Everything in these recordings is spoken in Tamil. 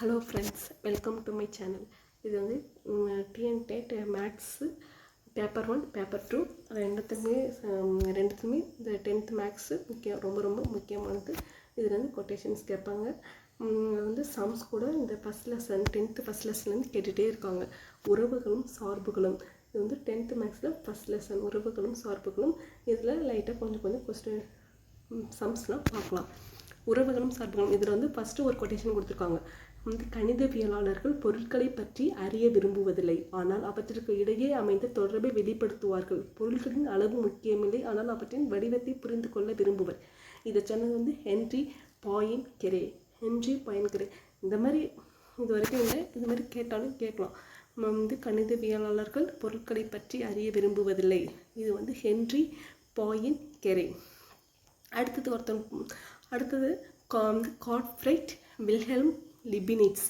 Hello friends welcome to my channel இது வந்து TN TET maths paper one paper two ரெண்டுத்துக்குமே ரெண்டுத்துமே ரெண்டுத்துக்குமே இந்த டென்த் மேக்ஸு முக்கியம் ரொம்ப ரொம்ப முக்கியமானது. இதில் வந்து கொட்டேஷன்ஸ் கேட்பாங்க. வந்து சம்ஸ் கூட இந்த ஃபஸ்ட் லெசன் டென்த்து ஃபஸ்ட் லெசன்லேருந்து கேட்டுகிட்டே இருக்காங்க. உறவுகளும் சார்புகளும். இது வந்து டென்த்து மேக்ஸில் ஃபஸ்ட் லெசன் உறவுகளும் சார்புகளும். இதில் லைட்டாக கொஞ்சம் கொஞ்சம் கொஸ்டின் சம்ஸ்லாம் பார்க்கலாம். உறவுகளும் சார்புகளும். இதில் வந்து ஃபஸ்ட்டு ஒரு கொட்டேஷன் கொடுத்துருக்காங்க. வந்து கணிதவியலாளர்கள் பொருட்களை பற்றி அறிய விரும்புவதில்லை. ஆனால் அவற்றிற்கு இடையே அமைந்த தொடர்பை வெளிப்படுத்துவார்கள். பொருட்களின் அளவு முக்கியமில்லை. ஆனால் அவற்றின் வடிவத்தை புரிந்து கொள்ள விரும்புவர். இதை சொன்னது வந்து ஹென்றி பாயின் கெரே. Henri Poincaré. இந்த மாதிரி இது வரைக்கும் இல்லை. இது மாதிரி கேட்டாலும் கேட்கலாம். நம்ம வந்து கணிதவியலாளர்கள் பொருட்களை பற்றி அறிய விரும்புவதில்லை. இது வந்து ஹென்றி பாயின் கெரே. அடுத்தது ஒருத்தன் அடுத்தது காட்ஃப்ரைட் வில்ஹெல்ம் லிபினிட்ஸ்.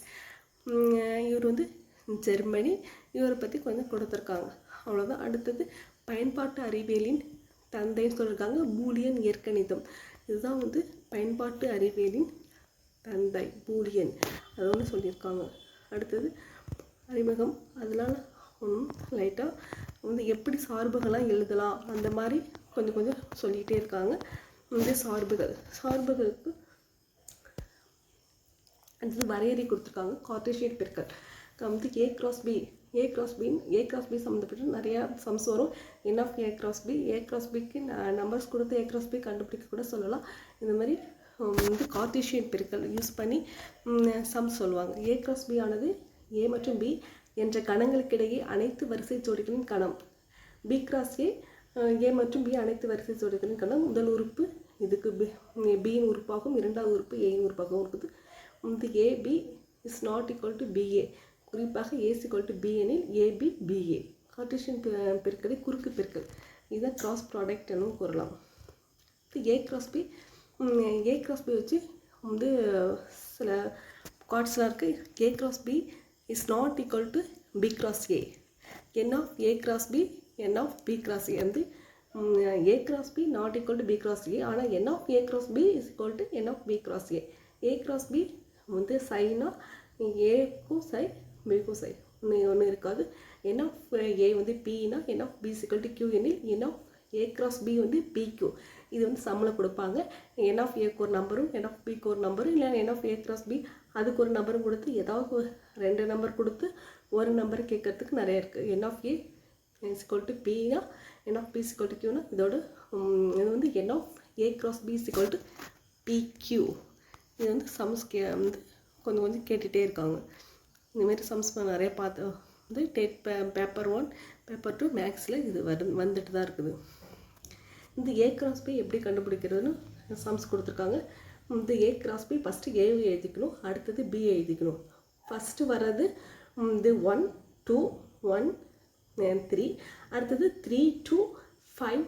இவர் வந்து ஜெர்மனி. இவரை பற்றி கொஞ்சம் கொடுத்துருக்காங்க. அவ்வளோதான் அடுத்தது பயன்பாட்டு அறிவியலின் தந்தைன்னு சொல்லியிருக்காங்க பூலியன் இயற்கணிதம். இதுதான் வந்து பயன்பாட்டு அறிவியலின் தந்தை பூலியன். அது ஒன்று சொல்லியிருக்காங்க. அடுத்தது அறிமுகம். அதனால் ஒன்றும் லைட்டாக வந்து எப்படி சார்புகளாக எழுதலாம்? அந்த மாதிரி கொஞ்சம் கொஞ்சம் சொல்லிகிட்டே இருக்காங்க. இந்த சார்புகள். சார்புகளுக்கு அடுத்தது வரையறை கொடுத்துருக்காங்க. கார்டேஷியன் பெருக்கல் வந்து A cross B A cross bin A cross B சம்மந்தப்பட்டு நிறையா சம்ஸ் வரும். N of A cross B A cross பிக்கு நம்பர்ஸ் கொடுத்து ஏ கிராஸ் பி கண்டுபிடிக்க கூட சொல்லலாம். இந்த மாதிரி வந்து கார்டேஷியன் பெருக்கல் யூஸ் பண்ணி சம்ஸ் சொல்லுவாங்க. ஏ கிராஸ் பி ஆனது ஏ மற்றும் பி என்ற கணங்களுக்கிடையே அனைத்து வரிசை ஜோடிகளின் கணம். பி கிராஸ் ஏ ஏ மற்றும் பி அனைத்து வரிசை ஜோடிகளின் கணம். முதல் உறுப்பு இதுக்கு பி பியின் உறுப்பாகவும் இரண்டாவது உறுப்பு ஏயின் உறுப்பாகவும் இருக்குது. இந்த AB is not equal to BA குறிப்பாக ஏஸ் ஈக்குவல் டு பிஎனில் ஏபி பிஏ கார்டிஷியன் பெ- பெருக்கலை குறுக்கு பெருக்கல். இதுதான் கிராஸ் ப்ராடக்ட் எனவும் கூறலாம். A cross B A cross B வச்சு வந்து சில கார்ட்ஸ்லாம் இருக்குது A cross B is not equal to B cross A n of A cross B n of B cross A வந்து A cross B not equal to B cross A ஆனால் n of A cross B is equal to n of B cross A A cross B வந்து சைனா ஏக்கும் சை பிக்கும் சை. ஒன்று ஒன்று இருக்காது. ஏன்னா ஏ வந்து பின்னா ஏன்னா பி சிக்கல் டு கியூ எனில் ஏன்னா ஏ கிராஸ் பி வந்து பிக்யூ இது வந்து சம்மில் கொடுப்பாங்க. என் ஆஃப் ஏக்கு ஒரு நம்பரும் என் ஆஃப் பிக்கு ஒரு நம்பரும் இல்லை n of A cross B அதுக்கு ஒரு நம்பரும் கொடுத்து ஏதாவது ரெண்டு நம்பர் கொடுத்து ஒரு நம்பர் கேட்கறதுக்கு நிறைய இருக்குது என் of A equal to Bina n of B equal to கியூனா இதோட இது வந்து n of A cross B equal to PQ இது வந்து சம்ஸ் கே வந்து கொஞ்சம் கொஞ்சம் கேட்டுகிட்டே இருக்காங்க. இந்தமாரி சம்ஸ் நிறைய பார்த்து வந்து டேட் பே பேப்பர் ஒன் பேப்பர் டூ மேக்ஸில் இது வரு வந்துட்டு தான் இருக்குது. இந்த ஏ கிராஸ் பி எப்படி கண்டுபிடிக்கிறதுன்னு சம்ஸ் கொடுத்துருக்காங்க. இந்த A cross B first A எழுதிக்கணும் அடுத்தது பி எழுதிக்கணும். ஃபஸ்ட்டு வர்றது இது ஒன் டூ ஒன் த்ரீ அடுத்தது த்ரீ டூ ஃபைவ்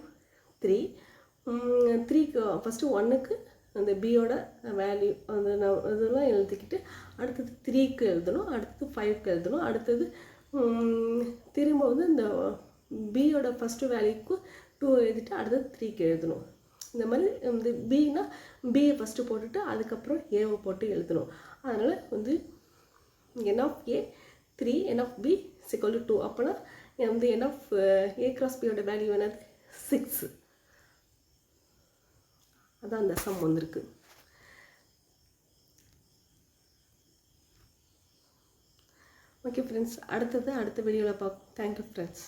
த்ரீ த்ரீக்கு ஃபஸ்ட்டு ஒன்றுக்கு அந்த பியோட வேல்யூ அந்த ந- இதெல்லாம் எழுதிக்கிட்டு அடுத்தது த்ரீக்கு எழுதணும் அடுத்தது ஃபைவ்க்கு எழுதணும் அடுத்தது திரும்ப வந்து இந்த பியோட ஃபஸ்ட்டு வேல்யூக்கு டூ எழுதிட்டு அடுத்தது த்ரீக்கு எழுதணும். இந்த மாதிரி இந்த பின்னா பிஏ ஃபஸ்ட்டு போட்டுட்டு அதுக்கப்புறம் ஏவை போட்டு எழுதணும். அதனால் வந்து n of A three n of B equal two அப்போனா வந்து என் ஆஃப் ஏ கிராஸ் பியோட வேல்யூ என்னது? சிக்ஸு அதான் அந்த சம் வந்திருக்கு. ஓகே ஃப்ரெண்ட்ஸ் அடுத்தது அடுத்த வீடியோவில் பார்ப்போம் தேங்க்யூ ஃப்ரெண்ட்ஸ்